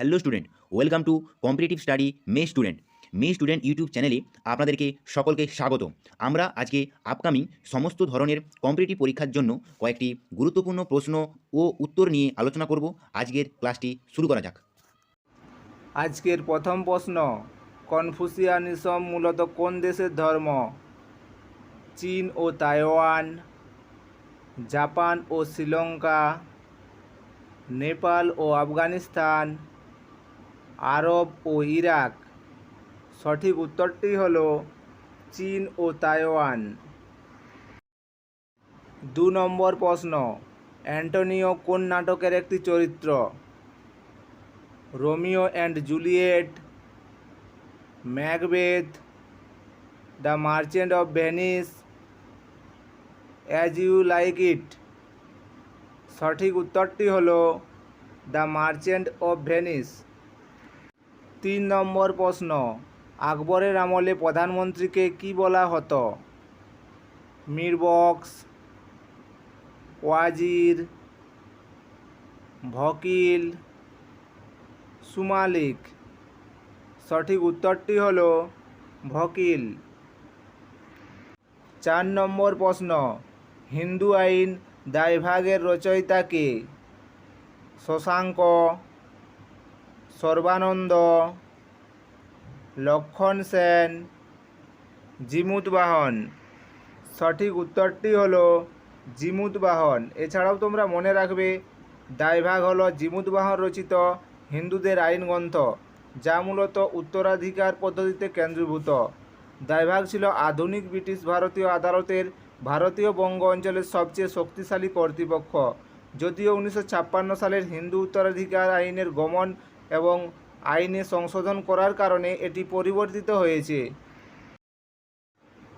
Hello student welcome to competitive study my student my student YouTube চ্যানেলে আপনাদেরকে সকলকে স্বাগত। আমরা আজকে আপকামিং সমস্ত ধরনের কম্পিটিটিভ পরীক্ষার জন্য কয়েকটি গুরুত্বপূর্ণ প্রশ্ন ও উত্তর নিয়ে আলোচনা করব। আজকের ক্লাসটি শুরু করা যাক। আজকের প্রথম প্রশ্ন কনফুসিয়ানিজম মূলত কোন দেশের ধর্ম? চীন ও তাইওয়ান, জাপান ও শ্রীলঙ্কা, নেপাল ও আফগানিস্তান আরব ও ইরাক। সঠিক উত্তরটি হল চীন ও তাইওয়ান। দু নম্বর প্রশ্ন, অ্যান্টোনিও কোন নাটকের একটি চরিত্র? Romeo and Juliet, Macbeth, the Merchant of Venice, as you like it. সঠিক উত্তরটি হল দ্য মার্চেন্ট অফ ভেনিস। তিন নম্বর প্রশ্ন, আকবরের আমলে প্রধানমন্ত্রীকে কি বলা হতো? মিরবক্স ওয়াজির, ভকিল, সুমালিক। সঠিক উত্তরটি হল ভকিল। চার নম্বর প্রশ্ন, হিন্দু আইন দায়ভাগের রচয়িতা কে? শশাঙ্ক সর্বানন্দ, লক্ষণ সেন জিমুতবাহন সঠিক উত্তরটি হলো জিমুতবাহন এছাড়াও তোমরা মনে রাখবে, দায়ভাগ হলো জিমুতবাহন রচিত হিন্দুদের আইন গ্রন্থ, যা মূলত উত্তরাধিকার পদ্ধতিতে কেন্দ্রীভূত। দায়ভাগ ছিল আধুনিক ব্রিটিশ ভারতীয় আদালতের ভারতীয় বঙ্গ অঞ্চলের সবচেয়ে শক্তিশালী কর্তৃপক্ষ, যদিও উনিশশো ছাপ্পান্ন সালের হিন্দু উত্তরাধিকার আইনের গমন এবং আইনে সংশোধন করার কারণে এটি পরিবর্তিত হয়েছে।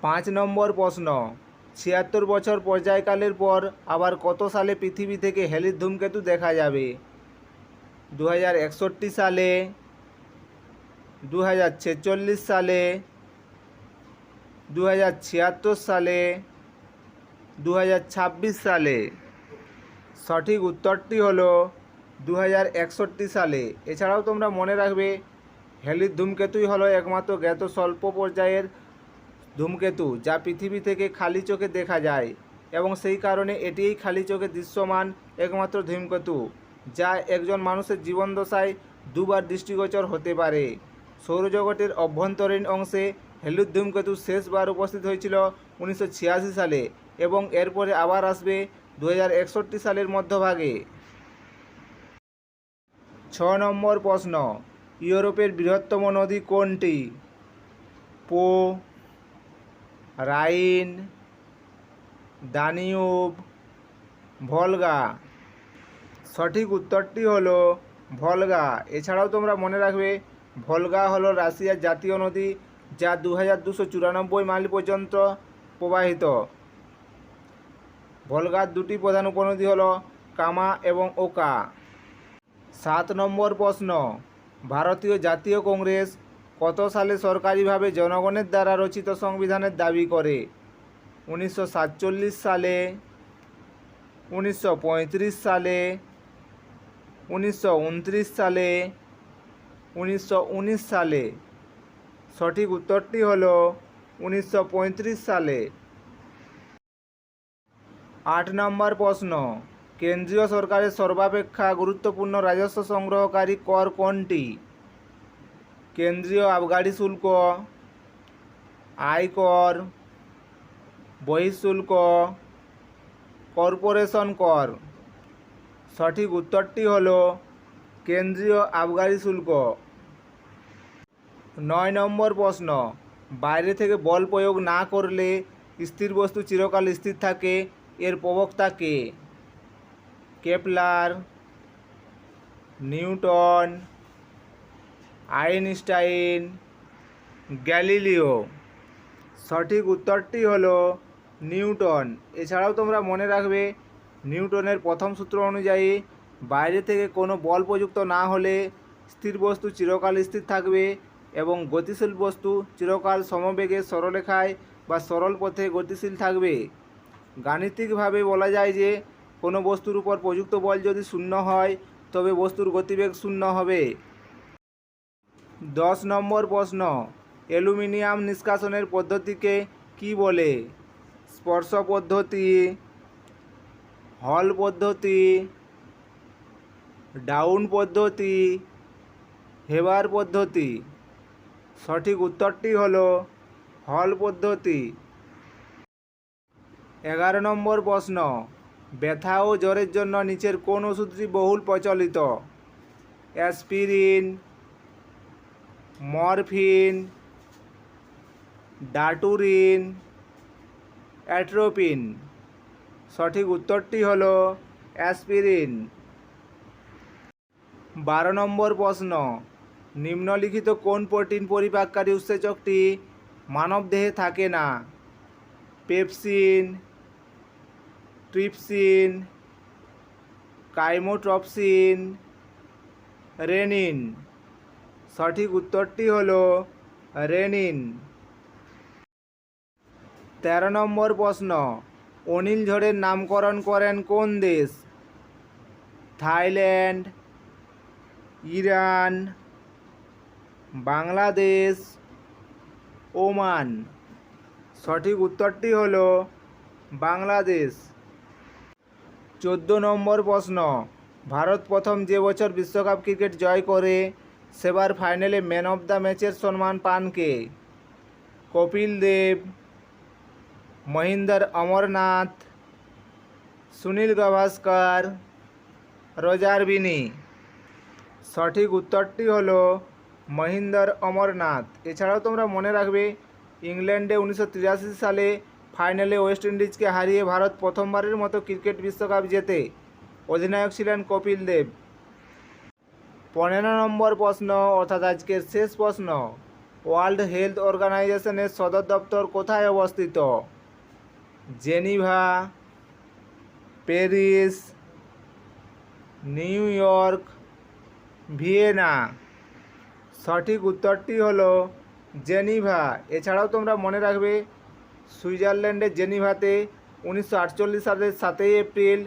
পাঁচ নম্বর প্রশ্ন, ছিয়াত্তর বছর পর্যায়কালের পর আবার কত সালে পৃথিবী থেকে হেলির ধূমকেতু দেখা যাবে? দু হাজার একষট্টি সালে দু হাজার ছেচল্লিশ সালে দু হাজার ছিয়াত্তর সালে দু হাজার ছাব্বিশ সালে। সঠিক উত্তরটি হলো দু হাজার একষট্টি সালে। এছাড়াও তোমরা মনে রাখবে, হেলির ধূমকেতুই হলো একমাত্র জ্ঞাত স্বল্প পর্যায়ের ধূমকেতু, যা পৃথিবী থেকে খালি চোখে দেখা যায় এবং সেই কারণে এটিই খালি চোখে দৃশ্যমান একমাত্র ধূমকেতু, যা একজন মানুষের জীবনদশায় দুবার দৃষ্টিগোচর হতে পারে। সৌরজগতের অভ্যন্তরীণ অংশে হেলুদ ধূমকেতু শেষবার উপস্থিত হয়েছিল উনিশশো ছিয়াশি সালে এবং এরপরে আবার আসবে দু হাজার একষট্টি সালের মধ্যভাগে। ছ নম্বর প্রশ্ন, ইউরোপের বৃহত্তম নদী কোনটি? পো, রাইন, দানিউব, ভলগা। সঠিক উত্তরটি হলো ভলগা। এছাড়াও তোমরা মনে রাখবে, ভলগা হলো রাশিয়ার জাতীয় নদী যা দু হাজার দুশো চুরানব্বই মাইল পর্যন্ত প্রবাহিত। ভলগার দুটি প্রধান উপনদী হলো কামা এবং ওকা। সাত নম্বর প্রশ্ন, ভারতীয় জাতীয় কংগ্রেস কত সালে সরকারিভাবে জনগণের দ্বারা রচিত সংবিধানের দাবি করে? উনিশশো সাতচল্লিশ সালে, উনিশশো পঁয়ত্রিশ সালে, উনিশশো উনত্রিশ সালে, উনিশশো উনিশ সালে? সঠিক উত্তরটি হল উনিশশো পঁয়ত্রিশ সালে। আট নম্বর প্রশ্ন কেন্দ্রীয় সরকারের সর্বাপেক্ষা গুরুত্বপূর্ণ রাজস্ব সংগ্রহকারী কর কোনটি? কেন্দ্রীয় আবগারি শুল্ক আয়কর বহিঃশুল্ক কর্পোরেশন কর। সঠিক উত্তরটি হল কেন্দ্রীয় আবগারি শুল্ক। নয় নম্বর প্রশ্ন, বাইরে থেকে বল প্রয়োগ না করলে স্থির বস্তু চিরকাল স্থির থাকে, এর প্রবক্তা কে? Kepler, Newton, Einstein, Galileo. সঠিক উত্তরটি হলো নিউটন। এছাড়াও তোমরা মনে রাখবে, নিউটনের প্রথম সূত্র অনুযায়ী বাইরে থেকে কোনো বল প্রযুক্ত না হলে স্থির বস্তু চিরকাল স্থির থাকবে এবং গতিশীল বস্তু চিরকাল সমবেগে সরলেখায় বা সরল পথে গতিশীল থাকবে। গাণিতিকভাবে বলা যায় যে কোনো বস্তুর উপর প্রযুক্ত বল যদি শূন্য হয়, তবে বস্তুর গতিবেগ শূন্য হবে। দশ নম্বর প্রশ্ন, অ্যালুমিনিয়াম নিষ্কাশনের পদ্ধতিকে কি বলে? স্পর্শ পদ্ধতি, হল পদ্ধতি, ডাউন পদ্ধতি, হেবার পদ্ধতি। সঠিক উত্তরটি হল হল পদ্ধতি। এগারো নম্বর প্রশ্ন ব্যথা ও জ্বরের জন্য নিচের কোন ওষুধটি বহুল প্রচলিত? Aspirin, morphine daturine atropine. সঠিক উত্তরটি হলো অ্যাসপিরিন। বারো নম্বর প্রশ্ন, নিম্নলিখিত কোন প্রোটিন পরিপাককারী উৎসেচকটি মানবদেহে থাকে না? পেপসিন ট্রিপসিন কাইমোট্রপসিন রেনিন সঠিক উত্তরটি হলো রেনিন তেরো নম্বর প্রশ্ন, অনিল ঝড়ের নামকরণ করেন কোন দেশ? Thailand, Iran, Bangladesh, Oman. সঠিক উত্তরটি হলো বাংলাদেশ। চোদ্দ নম্বর প্রশ্ন, ভারত প্রথম যে বছর বিশ্বকাপ ক্রিকেট জয় করে, সেবার ফাইনালে ম্যান অফ দ্য ম্যাচের সম্মান পান কে? কপিল দেব, মহিন্দর অমরনাথ, সুনীল গাভাস্কর, রোজার বিনি। সঠিক উত্তরটি হল মহিন্দর অমরনাথ। এছাড়াও তোমরা মনে রাখবে, ইংল্যান্ডে উনিশশো তিরাশি সালে ফাইনালে ওয়েস্ট ইন্ডিজকে হারিয়ে ভারত প্রথমবারের মতো ক্রিকেট বিশ্বকাপ জেতে। অধিনায়ক ছিলেন কপিল দেব। পনেরো নম্বর প্রশ্ন, অর্থাৎ আজকের শেষ প্রশ্ন, ওয়ার্ল্ড হেলথ অর্গানাইজেশনের সদর দপ্তর কোথায় অবস্থিত? Geneva, Paris, New York, Vienna. সঠিক উত্তরটি হলো জেনিভা। এছাড়াও তোমরা মনে রাখবে সুইজারল্যান্ডের জেনিভাতে উনিশশো আটচল্লিশ সালের সাতই এপ্রিল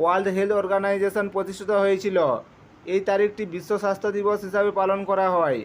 ওয়ার্ল্ড হেলথ অর্গানাইজেশন প্রতিষ্ঠিত হয়েছিল। এই তারিখটি বিশ্ব স্বাস্থ্য দিবস হিসাবে পালন করা হয়।